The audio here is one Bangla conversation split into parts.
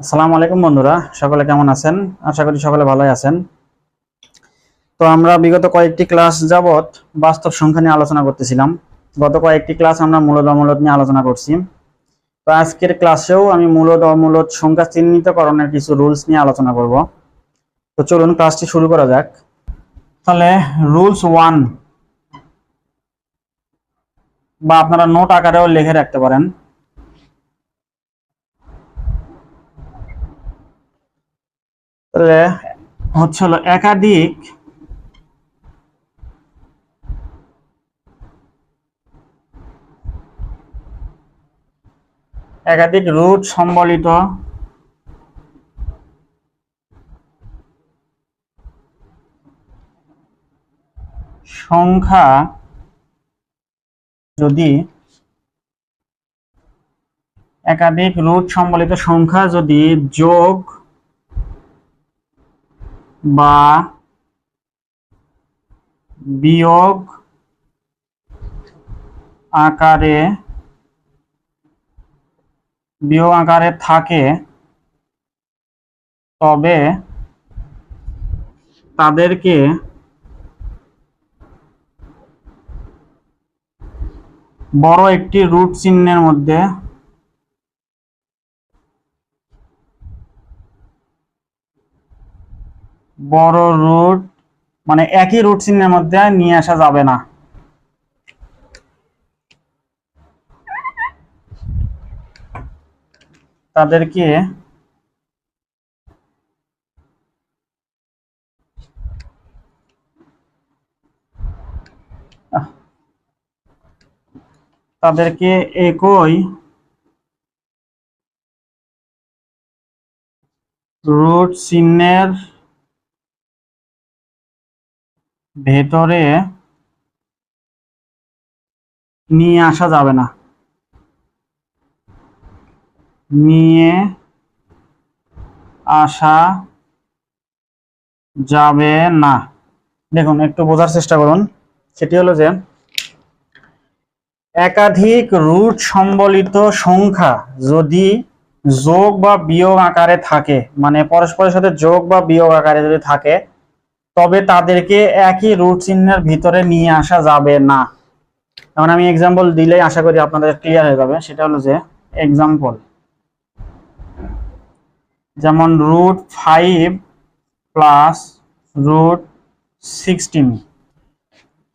আসসালামু আলাইকুম বন্ধুরা, সকলে কেমন আছেন? আশা করি সকলে ভালোই আছেন। তো আমরা বিগত কয়েকটি ক্লাস যাবৎ বাস্তব সংখ্যা নিয়ে আলোচনা করতেছিলাম। গত কয়েকটি ক্লাস আমরা মূলত অমূলত নিয়ে আলোচনা করছি। তো আজকের ক্লাসেও আমি মূলত অমূলত সংখ্যা চিহ্নিতকরণের কিছু রুলস নিয়ে আলোচনা করব। তো চলুন ক্লাসটি শুরু করা যাক। তাহলে রুলস ওয়ান বা আপনারা নোট আকারেও লিখে রাখতে পারেন। তাহলে হচ্ছে হলো একাধিক একাধিক রুট সম্বলিত সংখ্যা যদি একাধিক রুট সম্বলিত সংখ্যা যদি যোগ বা বিয়োগ আকারে বিয়োগ আকারে থাকে তবে তাদেরকে বড় একটি রুট চিহ্নের মধ্যে বড় রুট মানে একই রুট চিহ্নের মধ্যে নিয়ে আসা যাবে না। তাদেরকে তাদেরকে একই রুট চিহ্নের ভেতরে নিয়ে আসা যাবে না। নিয়ে আসা যাবে না। দেখুন, একটু বোঝার চেষ্টা করুন। সেটি হলো যে একাধিক রুট সম্বলিত সংখ্যা যদি যোগ বা বিয়োগ আকারে থাকে মানে পরস্পরের সাথে যোগ বা বিয়োগ আকারে যদি থাকে তবে তাদেরকে একই রুট চিহ্নের ভিতরে নিয়ে আসা যাবে না। যেমন আমি এক্সাম্পল দিলেই আশা করি আপনাদের ক্লিয়ার হয়ে যাবে, সেটা হলো যে এক্সাম্পল যেমন root five plus root sixteen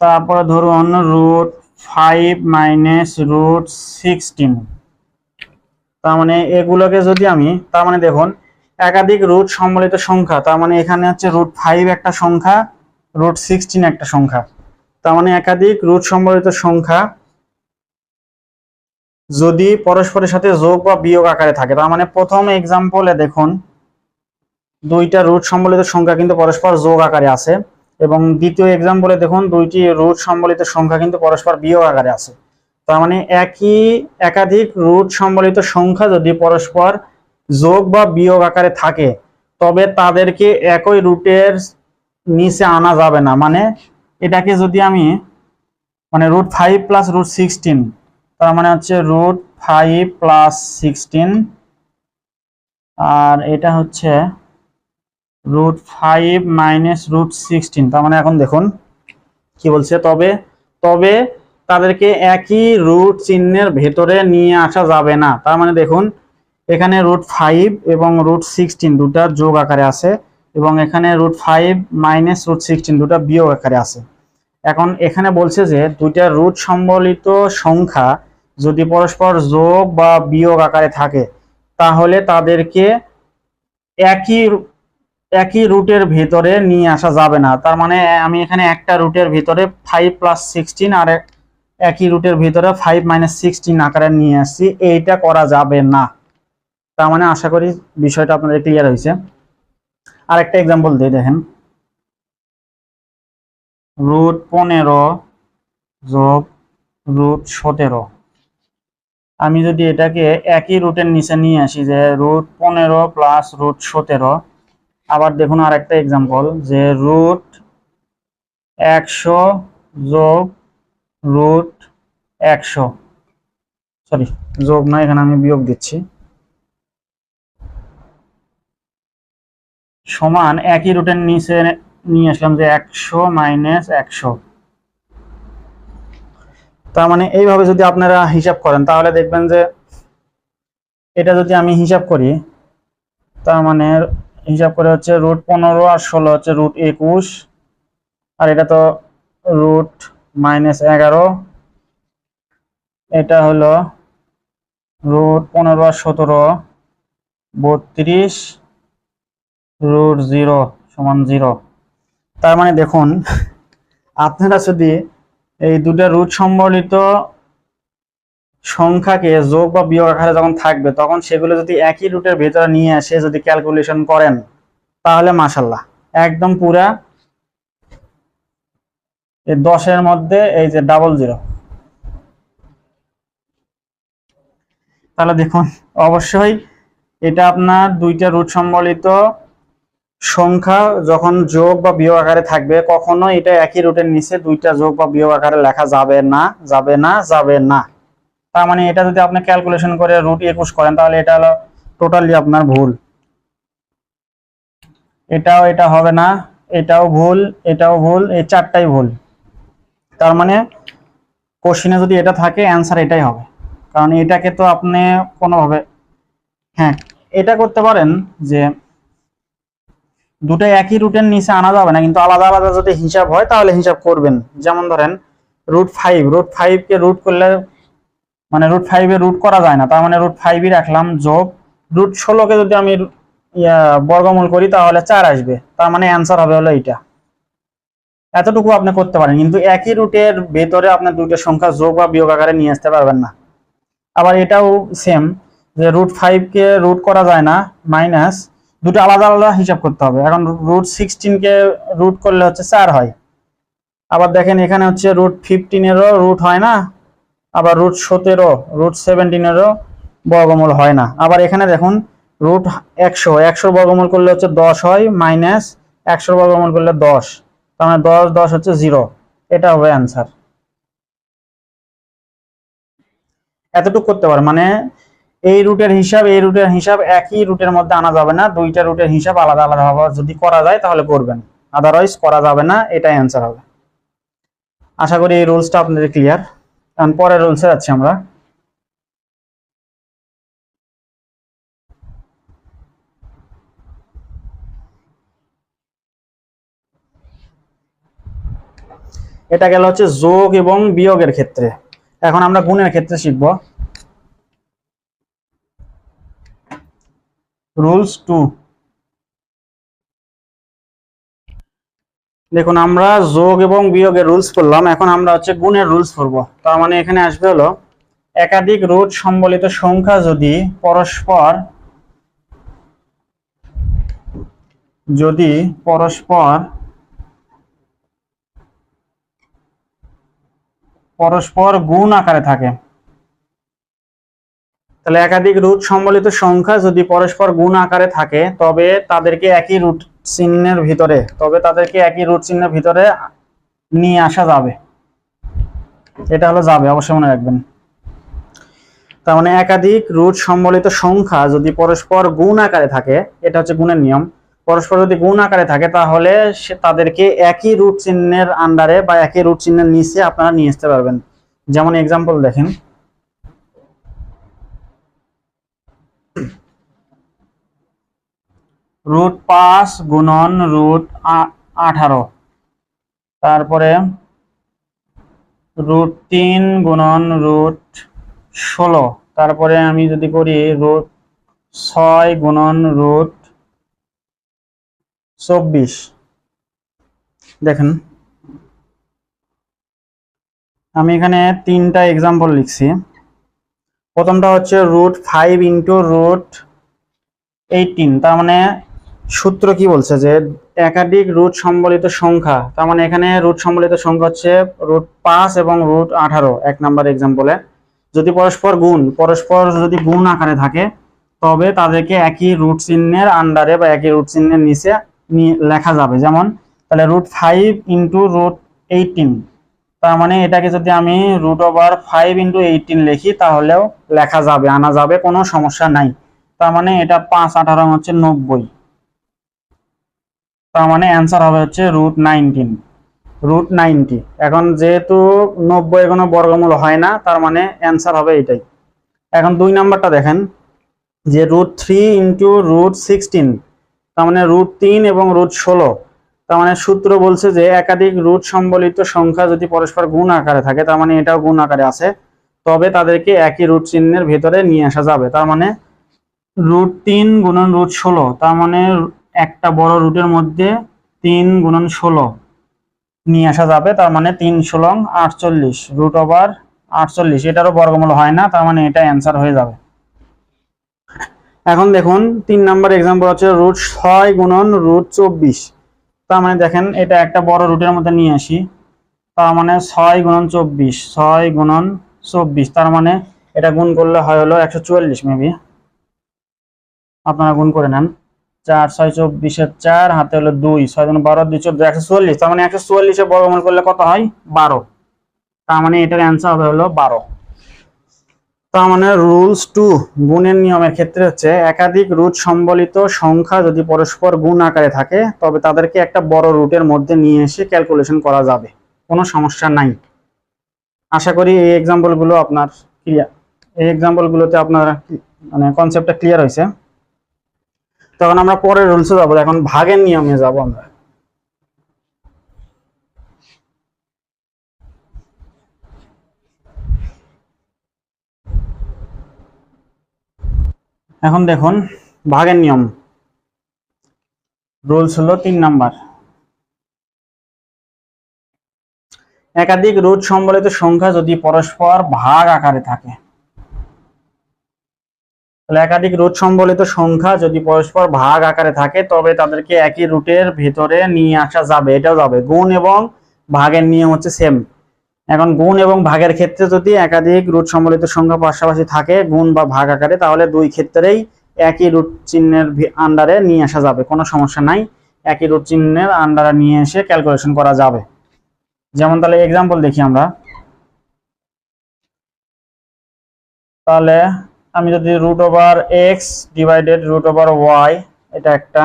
তারপরে ধরুন root five minus root sixteen তার মানে এগুলোকে যদি আমি, তার মানে দেখুন একাধিক রুট সম্বলিত সংখ্যা, তার মানে এখানে হচ্ছে রুট ফাইভ একটা সংখ্যা রুট সিক্সটিন একটা সংখ্যা। তার মানে একাধিক রুট সম্বলিত সংখ্যা যদি পরস্পরের সাথে যোগ বা বিয়োগ আকারে থাকে, তার মানে প্রথম এক্সাম্পলে দেখুন, দুইটা রুট সম্বলিত সংখ্যা কিন্তু পরস্পর যোগ আকারে আছে, এবং দ্বিতীয় এক্সাম্পলে দেখুন, দুইটি রুট সম্বলিত সংখ্যা কিন্তু পরস্পর বিয়োগ আকারে আছে। তার মানে একই, একাধিক রুট সম্বলিত সংখ্যা যদি পরস্পর যোগ বা বিয়োগ আকারে থাকে, তবে তাদেরকে একই রুটের নিচে আনা যাবে না। মানে এটাকে যদি আমি মানে root five plus root sixteen তার মানে হচ্ছে রুট ফাইভ প্লাস সিক্সটিন আর এটা হচ্ছে root five minus root sixteen তার মানে এখন দেখুন কি বলছে, তবে তবে তাদেরকে একই রুট চিহ্নের ভেতরে নিয়ে আসা যাবে না। তার মানে দেখুন এখানে রুট ফাইভ এবং রুট সিক্সটিন দুটা যোগ আকারে আছে এবং এখানে root five minus root sixteen দুটা বিয়োগ আকারে আছে। এখন এখানে বলছে যে দুইটা রুট সম্বলিত সংখ্যা যদি পরস্পর যোগ বা বিয়োগ আকারে থাকে, তাহলে তাদেরকে একই একই রুটের ভিতরে নিয়ে আসা যাবে না। তার মানে আমি এখানে একটা রুটের ভিতরে ফাইভ প্লাস সিক্সটিন আর এক- একই রুটের ভিতরে ফাইভ মাইনাস সিক্সটিন আকারে নিয়ে আসছি, এইটা করা যাবে না। তার মানে আশা করি বিষয়টা আপনাদের ক্লিয়ার হয়েছে। আর একটা এক্সাম্পল দিয়ে দেখেন। রুট পনেরো যোগ রুট সতেরো। আমি যদি এটাকে একই রুটের নিচে নিয়ে আসি যে রুট পনেরো প্লাস রুট সতেরো, আবার দেখুন আর একটা এক্সাম্পল যে রুট একশো যোগ রুট একশো। সরি যোগ না এখানে আমি বিয়োগ দিচ্ছি। সমান একই রুটের নিচে নিয়ে আসলাম যে একশো মাইনাস একশো। তার মানে এইভাবে যদি আপনারা হিসাব করেন, তাহলে দেখবেন যে এটা যদি আমি হিসাব করি, তার মানে হিসাব করে হচ্ছে রুট পনেরো আর ষোলো হচ্ছে রুট একুশ, আর এটা তো রুট মাইনাস এগারো। এটা হলো রুট পনেরো আর সতেরো, বত্রিশ। রুট জিরো সমান জিরো তার মানে দেখুন, আপনারা যদি এই দুটা রুট সম্বলিত সংখ্যাকে যোগ বা বিয়োগ আকারে যখন থাকবে, তখন সেগুলো যদি একই রুটের ভেতরে নিয়ে আসে যদি ক্যালকুলেশন করেন, তাহলে মাসাল্লাহ একদম পুরা দশের মধ্যে এই যে ডাবল জিরো তাহলে দেখুন, অবশ্যই এটা আপনার দুইটা রুট সম্বলিত সংখ্যা যখন যোগ বা বিয়োগ আকারে থাকবে কখনো এটা একই রুটের নিচে দুইটা যোগ বা বিয়োগ আকারে লেখা যাবে না যাবে না যাবে না। তার মানে এটা যদি আপনি ক্যালকুলেশন করে রুট একুশ করেন, তাহলে এটা হলো টোটালি আপনার ভুল। এটাও এটা হবে না, এটাও ভুল এটাও ভুল, এই চারটাই ভুল। তার মানে কোশ্চিনে যদি এটা থাকে অ্যান্সার এটাই হবে। কারণ এটাকে তো আপনি কোনোভাবে হ্যাঁ এটা করতে পারেন যে দুটো একই রুটের নিচে আনা যাবে না, কিন্তু আলাদা আলাদা যদি হিসাব হয়, তাহলে হিসাব করবেন। যেমন ধরেন রুট ফাইভ রুট ফাইভকে রুট করলে মানে রুট ফাইভে রুট করা যায় না, তার মানে রুট ফাইভই রাখলাম, যোগ। রুট ষোলোকে যদি আমি বর্গমূল করি, তাহলে চার আসবে। তার মানে অ্যান্সার হবে হলো এইটা। এতটুকু আপনি করতে পারেন, কিন্তু একই রুটের ভেতরে আপনার দুটো সংখ্যা যোগ বা বিয়োগ আকারে নিয়ে আসতে পারবেন না। আবার এটাও সেম যে রুট ফাইভকে রুট করা যায় না মাইনাস দুটো আলাদা আলাদা হিসাব করতে হবে। এখন রুট সিক্সটিনকে রুট করলে হচ্ছে চার হয়। আবার দেখেন এখানে হচ্ছে রুট ফিফটিনেরও রুট হয় না, আবার রুট সতেরো রুট সেভেন্টিনেরও বর্গমূল হয় না। আবার এখানে দেখুন রুট একশো, একশোর বর্গমূল করলে হচ্ছে দশ হয় মাইনাস একশোর বর্গমূল করলে দশ। তার মানে দশ দশ হচ্ছে জিরো এটা হবে অ্যান্সার এতটুকু করতে পারে। মানে এই রুটের হিসাব, এই রুটের হিসাব একই রুটের মধ্যে আনা যাবে না। দুইটা রুটের হিসাব আলাদা আলাদা ভাবে যদি করা যায় তাহলে করবেন। আদারওয়াইজ করা যাবে না, এটাই অ্যান্সার হবে। আশা করি এই রুলসটা আপনাদের ক্লিয়ার কারণ পরের রুলসে যাচ্ছি আমরা। এটা গেল হচ্ছে যোগ এবং বিয়োগের ক্ষেত্রে। এখন আমরা গুণের ক্ষেত্রে শিখব। Rules two. দেখুন, আমরা যোগ এবং বিয়োগের রুলস পড়লাম, এখন আমরা হচ্ছে গুণের রুলস পড়ব। তার মানে এখানে আসবে হলো, একাধিক রুট সম্বলিত সংখ্যা যদি পরস্পর যদি পরস্পর পরস্পর গুণ আকারে থাকে তাহলে একাধিক রুট সম্বলিত সংখ্যা যদি পরস্পর গুণ আকারে থাকে, তবে তাদেরকে একই রুট চিহ্নের ভিতরে, তবে তাদেরকে একই রুট চিহ্নের ভিতরে নিয়ে আসা যাবে। এটা হলো যাবে, অবশ্যই মনে রাখবেন। তার মানে একাধিক রুট সম্বলিত সংখ্যা যদি পরস্পর গুণ আকারে থাকে, এটা হচ্ছে গুণের নিয়ম, পরস্পর যদি গুণ আকারে থাকে, তাহলে সে তাদেরকে একই রুট চিহ্নের আন্ডারে বা একই রুট চিহ্নের নিচে আপনারা নিয়ে আসতে পারবেন। যেমন এক্সাম্পল দেখেন। রুট পাঁচ গুণন রুট আঠারো। তারপরে রুট তিন গুণন রুট ষোলো। তারপরে আমি যদি করি রুট ছয় গুণন রুট চব্বিশ। দেখেন, আমি এখানে তিনটা এক্সাম্পল লিখছি। প্রথমটা হচ্ছে root five into root eighteen তার মানে সূত্র কি বলছে যে একাধিক রুট সম্বলিত সংখ্যা, তার মানে এখানে রুট সম্বলিত সংখ্যা হচ্ছে রুট পাঁচ এবং রুট আঠারো, এক নাম্বার এক্সাম্পলে যদি পরস্পর গুণ, পরস্পর যদি গুণ আকারে থাকে, তবে তাদেরকে একই রুট চিহ্নের আন্ডারে বা একই রুট চিহ্নের নিচে লেখা যাবে। যেমন, তাহলে root five into root eighteen তার মানে এটাকে যদি আমি root over five into eighteen লিখি, তাহলেও লেখা যাবে, আনা যাবে, কোনো সমস্যা নাই। তার মানে এটা পাঁচ আঠারো হচ্ছে নব্বই। তার মানে অ্যান্সার হবে হচ্ছে রুট নাইনটিন রুট নাইনটি এখন যেহেতু নব্বই কোনো বর্গমূল হয় না, তার মানে অ্যান্সার হবে এটাই এখন দুই নাম্বারটা দেখেন, যে root three into root sixteen তার মানে রুট তিন এবং রুট ষোলো। তার মানে সূত্র বলছে যে একাধিক রুট সম্বলিত সংখ্যা যদি পরস্পর গুণ আকারে থাকে, তার মানে এটাও গুণ আকারে আছে, তবে তাদেরকে একই রুট চিহ্নের ভেতরে নিয়ে আসা যাবে। তার মানে রুট তিন গুণন রুট ষোলো, তার মানে একটা বড় রুটের মধ্যে তিন গুণন ষোলো নিয়ে আসা যাবে, তার মানে তিন ষোলং আটচল্লিশ রুট ওভার আটচল্লিশ। এটারও বর্গমূল হয় না, তার মানে এটা অ্যান্সার হয়ে যাবে। এখন দেখুন, তিন নাম্বার এক্সাম্পল হচ্ছে রুট ছয় গুণন রুট চব্বিশ। তার মানে দেখেন, এটা একটা বড় রুটের মধ্যে নিয়ে আসি। তার মানে ছয় গুণন চব্বিশ, ছয় গুণন চব্বিশ, তার মানে এটা গুণ করলে হয় হলো একশো চুয়াল্লিশ মেবি আপনারা গুণ করে নেন। চার, ছয়, চব্বিশের চার, হাতে হলো দুই, ছয় গুণ বারো, দুই, চোদ্দ, একশো চুয়াল্লিশ। তার মানে একশো চুয়াল্লিশে বর্গমূল করলে কত হয়? বারো। তার মানে এটার অ্যান্সার হবে হলো বারো। তার মানে রুলস টু গুণের নিয়মের ক্ষেত্রে হচ্ছে একাধিক রুট সম্বলিত সংখ্যা যদি পরস্পর গুণ আকারে থাকে, তবে তাদেরকে একটা বড় রুটের মধ্যে নিয়ে এসে ক্যালকুলেশন করা যাবে। কোনো সমস্যা নাই। আশা করি এই এক্সাম্পলগুলো আপনার ক্লিয়ার এই এক্সাম্পলগুলোতে আপনার মানে কনসেপ্টটা ক্লিয়ার হয়েছে। তখন আমরা পরের রুলসে যাব, এখন ভাগের নিয়মে যাব আমরা। এখন দেখুন, ভাগের নিয়ম। রুলস হলো তিন নাম্বার। একাধিক রুট সম্বলিত সংখ্যা যদি পরস্পর ভাগ আকারে থাকে তাহলে একাধিক রুট সম্বলিত সংখ্যা যদি পরস্পর ভাগ আকারে থাকে, তবে তাদেরকে একই রুটের ভেতরে নিয়ে আসা যাবে, এটাও যাবে। গুণ এবং ভাগের নিয়ম হচ্ছে সেম এখন গুণ এবং ভাগের ক্ষেত্রে যদি একাধিক রুট সম্বলিত সংখ্যা পাশাপাশি থাকে, গুণ বা ভাগ আকারে, তাহলে দুই ক্ষেত্রেই একই রুট চিহ্নের আন্ডারে নিয়ে আসা যাবে, কোনো সমস্যা নাই। একই রুট চিহ্নের আন্ডারে নিয়ে এসে ক্যালকুলেশন করা যাবে। যেমন তাহলে এক্সাম্পল দেখি আমরা। তাহলে আমি যদি root over X divided root over Y এটা একটা।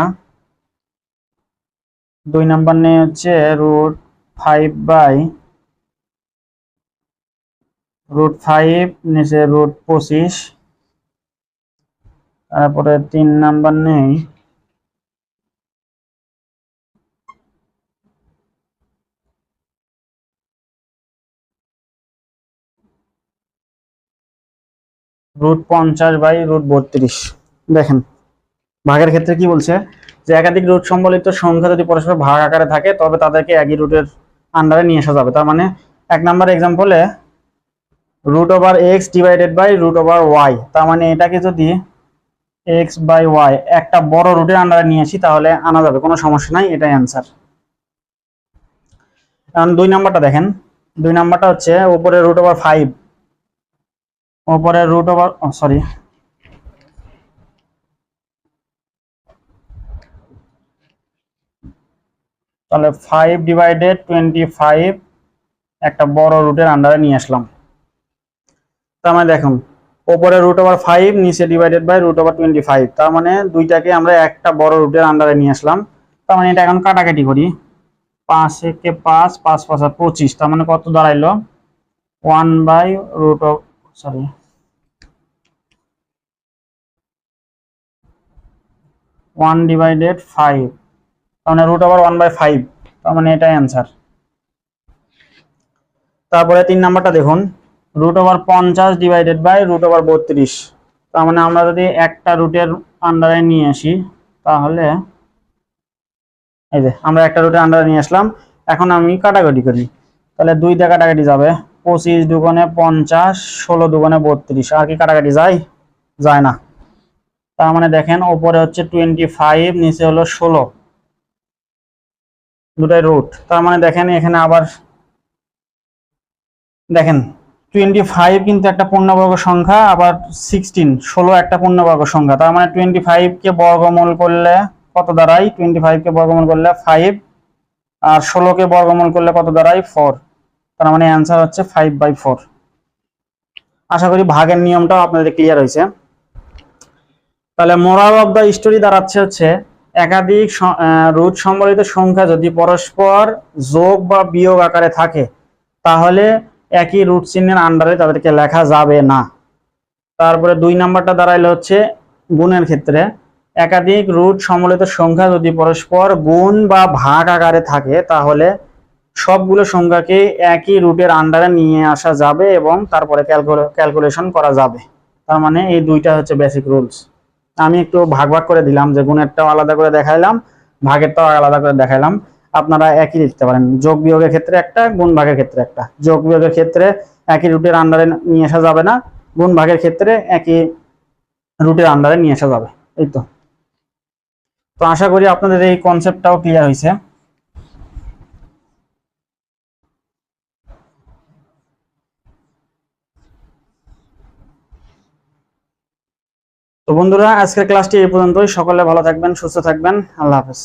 দুই নাম্বার নিয়ে হচ্ছে root five by root five নিচে রুট পঁচিশ। তারপরে তিন নাম্বার নেই। রুট পঞ্চাশ বাই রুট বত্রিশ। দেখেন, ভাগের ক্ষেত্রে কি বলছে? যে একাধিক রুট সম্বলিত সংখ্যা যদি পরস্পর ভাগ আকারে থাকে, তবে তাদেরকে একই রুটের আন্ডারে নিয়ে আসা যাবে। তার মানে এক number এক্সাম্পলে root over X divided by root over Y তার মানে এটাকে যদি এক্স বাই ওয়াই একটা বড় রুটের আন্ডারে নিয়ে আসি, তাহলে আনা যাবে। কোনো সমস্যা নাই, এটাই অ্যান্সার কারণ দুই নাম্বারটা দেখেন, দুই নাম্বারটা হচ্ছে উপরে রুট ওভার ফাইভ উপরে রুট ওভার সরি তাহলে ফাইভ ডিভাইডেড টোয়েন্টি ফাইভ একটা বড় রুটের আন্ডারে নিয়ে আসলাম। তার মানে দেখুন ওপরে রুট ওভার ফাইভ নিচে divided by root over twenty five তার মানে দুইটাকে আমরা একটা বড় রুটের আন্ডারে নিয়ে আসলাম। তার মানে এটা এখন কাটাকাটি করি। পাঁচ একে পাঁচ পাঁচ পাঁচ পঁচিশ। তার মানে কত দাঁড়াইলো? One by root of sorry one divided five তার মানে root over one by five তার মানে এটাই অ্যান্সার তারপরে তিন নাম্বারটা দেখুন। রুট ওভার পঞ্চাশ ডিভাইডেড বাই রুট ওভার বত্রিশ। তার মানে আমরা যদি একটা রুটের আন্ডারে নিয়ে আসি, তাহলে এই যে আমরা একটা রুটের আন্ডারে নিয়ে আসলাম। এখন আমি কাটাকাটি করি। তাহলে দুইটা কাটাকাটি যাবে। পঁচিশ দুগুণে পঞ্চাশ, ষোলো দুগুণে বত্রিশ। আর কি কাটাকাটি যায়? যায় না। তার মানে দেখেন, ওপরে হচ্ছে টোয়েন্টি ফাইভ নিচে হলো ষোলো। দুটাই রুট তার মানে দেখেন, এখানে আবার দেখেন টোয়েন্টি ফাইভ কিন্তু একটা পূর্ণবর্গ সংখ্যা, আবার সিক্সটিন ষোলো একটা পূর্ণবর্গ সংখ্যা। তার মানে টোয়েন্টি ফাইভকে বর্গমূল করলে কত দাঁড়ায়? টোয়েন্টি ফাইভকে বর্গমূল করলে ফাইভ আর ষোলোকে বর্গমূল করলে কত দাঁড়ায়? ফোর তার মানে অ্যান্সার হচ্ছে ফাইভ বাই ফোর আশা করি ভাগের নিয়মটাও আপনাদের ক্লিয়ার হয়েছে। তাহলে মোরাল অফ দ্য স্টোরি দাঁড়াচ্ছে হচ্ছে একাধিক রুট সম্বলিত সংখ্যা যদি পরস্পর যোগ বা বিয়োগ আকারে থাকে, তাহলে একই রুট চিহ্নের আন্ডারে তাদেরকে লেখা যাবে না। তারপরে দুই নাম্বারটা দাঁড়াইলে হচ্ছে গুণের ক্ষেত্রে। একাধিক রুট সম্বলিত সংখ্যা যদি পরস্পর গুণ বা ভাগ আকারে থাকে, তাহলে সবগুলো সংখ্যাকে একই রুটের আন্ডারে নিয়ে আসা যাবে এবং তারপরে ক্যালকুলেশন করা যাবে। তার মানে এই দুইটা হচ্ছে বেসিক রুলস আমি একটু ভাগ ভাগ করে দিলাম, যে গুণেরটাও আলাদা করে দেখাইলাম, ভাগেরটাও আলাদা করে দেখাইলাম। আপনারা একই লিখতে পারেন। যোগ বিয়োগের ক্ষেত্রে একটা, গুণ ভাগের ক্ষেত্রে একটা। যোগ বিয়োগের ক্ষেত্রে একই রুটের আন্ডারে নিয়ে আসা যাবে না, গুণ ভাগের ক্ষেত্রে একই রুটের আন্ডারে নিয়ে আসা যাবে। এই তো। তো আশা করি আপনাদের এই কনসেপ্টটাও ক্লিয়ার হয়েছে। তো বন্ধুরা আজকের ক্লাসটি এই পর্যন্তই। সকলে ভালো থাকবেন সুস্থ থাকবেন। আল্লাহ হাফেজ।